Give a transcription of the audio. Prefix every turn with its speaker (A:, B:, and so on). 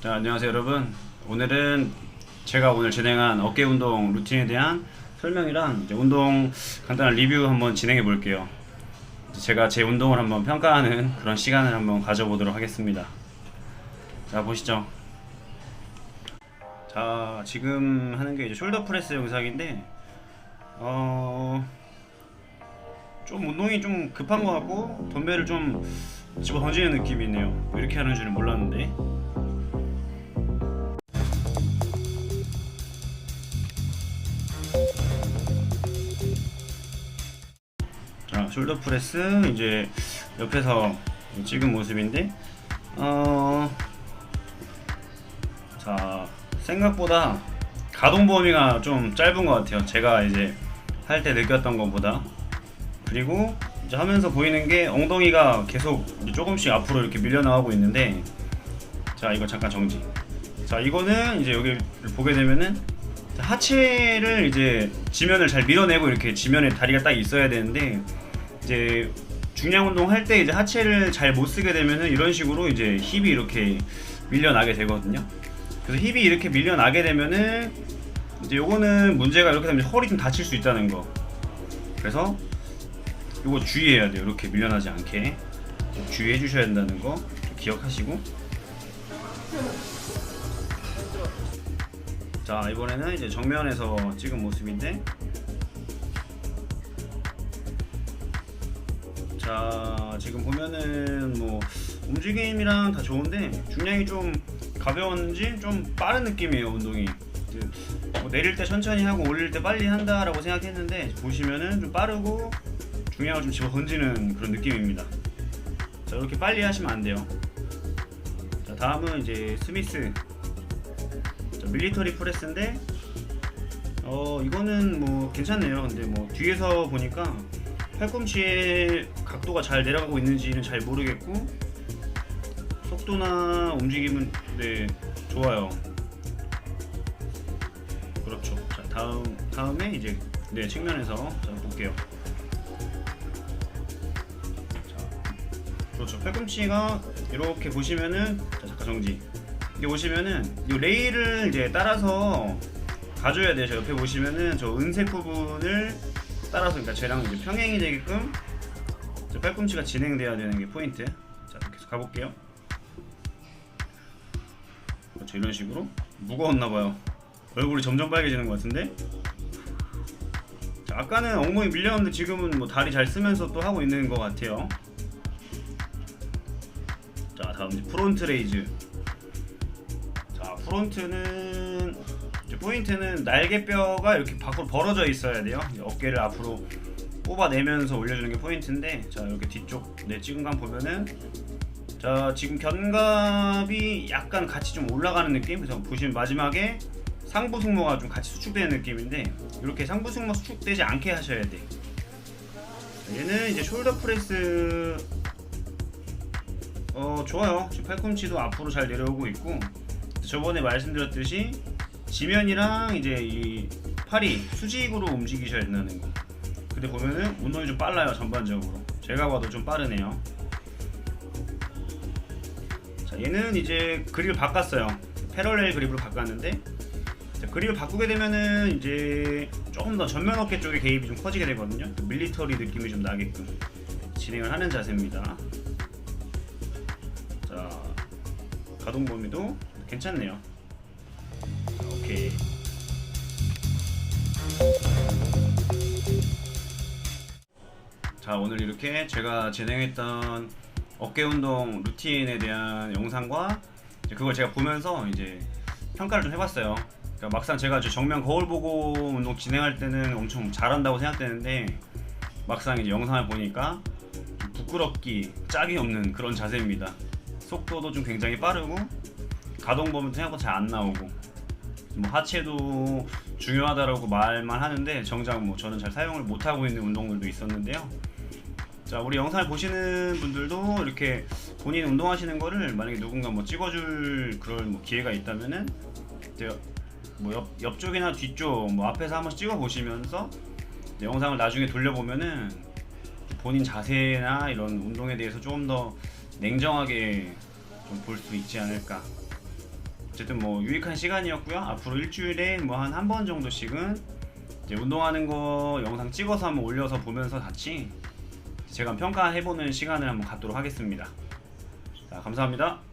A: 자, 안녕하세요 여러분. 오늘은 제가 오늘 진행한 어깨 운동 루틴에 대한 설명이랑 운동 간단한 리뷰 한번 진행해 볼게요. 제가 제 운동을 한번 평가하는 그런 시간을 한번 가져보도록 하겠습니다. 자, 보시죠. 자, 지금 하는 게 이제 숄더 프레스 영상인데 어... 좀 운동이 좀 급한 것 같고 덤벨을 좀 집어 던지는 느낌이 있네요. 이렇게 하는 줄은 몰랐는데 숄더 프레스 이제 옆에서 찍은 모습인데 어... 자, 생각보다 가동 범위가 좀 짧은 것 같아요. 제가 이제 할 때 느꼈던 것보다. 그리고 이제 하면서 보이는 게 엉덩이가 계속 조금씩 앞으로 이렇게 밀려나가고 있는데 자, 이거 잠깐 정지. 자, 이거는 이제 여기 보게 되면은 자, 하체를 이제 지면을 잘 밀어내고 이렇게 지면에 다리가 딱 있어야 되는데 이제 중량 운동 할 때 이제 하체를 잘 못 쓰게 되면은 이런 식으로 이제 힙이 이렇게 밀려나게 되거든요. 그래서 힙이 이렇게 밀려나게 되면은 이제 요거는 문제가 이렇게 되면 허리 좀 다칠 수 있다는 거. 그래서 요거 주의해야 돼요. 이렇게 밀려나지 않게 좀 주의해 주셔야 된다는 거좀 기억하시고. 자 이번에는 이제 정면에서 찍은 모습인데 자 지금 보면은 뭐 움직임이랑 다 좋은데 중량이 좀 가벼웠는지 좀 빠른 느낌이에요 운동이. 뭐 내릴 때 천천히 하고 올릴 때 빨리 한다라고 생각했는데 보시면은 좀 빠르고 중량을 좀 집어 던지는 그런 느낌입니다. 자 이렇게 빨리 하시면 안 돼요. 자 다음은 이제 스미스. 자, 밀리터리 프레스인데 어 이거는 뭐 괜찮네요. 근데 뭐 뒤에서 보니까 팔꿈치의 각도가 잘 내려가고 있는지는 잘 모르겠고 속도나 움직임은 네 좋아요. 그렇죠. 자 다음 다음에 이제 네 측면에서 자 볼게요. 자 그렇죠. 팔꿈치가 이렇게 보시면은 자 잠깐 정지. 이게 보시면은 이 레일을 이제 따라서 가줘야 돼요. 저 옆에 보시면은 저 은색 부분을 따라서 그러니까 쟤랑 이제 평행이 되게끔 저 팔꿈치가 진행돼야 되는 게 포인트. 자 계속 가볼게요. 그렇죠 이런 식으로 무거웠나 봐요. 얼굴이 점점 빨개지는 것 같은데. 자, 아까는 엉덩이 밀렸는데 지금은 뭐 다리 잘 쓰면서 또 하고 있는 것 같아요. 자 다음 이제 프론트 레이즈. 자 프론트는 포인트는 날개뼈가 이렇게 밖으로 벌어져 있어야 돼요. 어깨를 앞으로 뽑아내면서 올려주는 게 포인트인데, 자 이렇게 뒤쪽 내 찍은 감 보면은, 자 지금 견갑이 약간 같이 좀 올라가는 느낌. 그래서 보시면 마지막에 상부 승모가 좀 같이 수축되는 느낌인데, 이렇게 상부 승모 수축되지 않게 하셔야 돼. 자, 얘는 이제 숄더 프레스 어 좋아요. 지금 팔꿈치도 앞으로 잘 내려오고 있고, 저번에 말씀드렸듯이 지면이랑 이제 이 팔이 수직으로 움직이셔야 된다는 거. 근데 보면은 운동이 좀 빨라요 전반적으로. 제가 봐도 좀 빠르네요. 자 얘는 이제 그립을 바꿨어요. 패럴렐 그립으로 바꿨는데 자, 그립을 바꾸게 되면은 이제 조금 더 전면 어깨 쪽에 개입이 좀 커지게 되거든요. 그 밀리터리 느낌이 좀 나게끔 진행을 하는 자세입니다. 자 가동 범위도 괜찮네요. 자 오늘 이렇게 제가 진행했던 어깨 운동 루틴에 대한 영상과 그걸 제가 보면서 이제 평가를 좀 해봤어요. 그러니까 막상 제가 정면 거울 보고 운동 진행할 때는 엄청 잘한다고 생각되는데 막상 이제 영상을 보니까 좀 부끄럽기 짝이 없는 그런 자세입니다. 속도도 좀 굉장히 빠르고 가동 범위도 생각보다 잘 안 나오고 뭐 하체도 중요하다라고 말만 하는데 정작 뭐 저는 잘 사용을 못 하고 있는 운동들도 있었는데요. 자 우리 영상을 보시는 분들도 이렇게 본인 운동하시는 거를 만약에 누군가 뭐 찍어줄 그런 뭐 기회가 있다면은 뭐 옆, 옆쪽이나 뒤쪽 뭐 앞에서 한번 찍어 보시면서 영상을 나중에 돌려보면은 본인 자세나 이런 운동에 대해서 조금 더 냉정하게 좀 볼 수 있지 않을까. 어쨌든 뭐 유익한 시간이었고요. 앞으로 일주일에 뭐 한 한 번 정도씩은 이제 운동하는 거 영상 찍어서 한번 올려서 보면서 같이 제가 평가해보는 시간을 한번 갖도록 하겠습니다. 자, 감사합니다.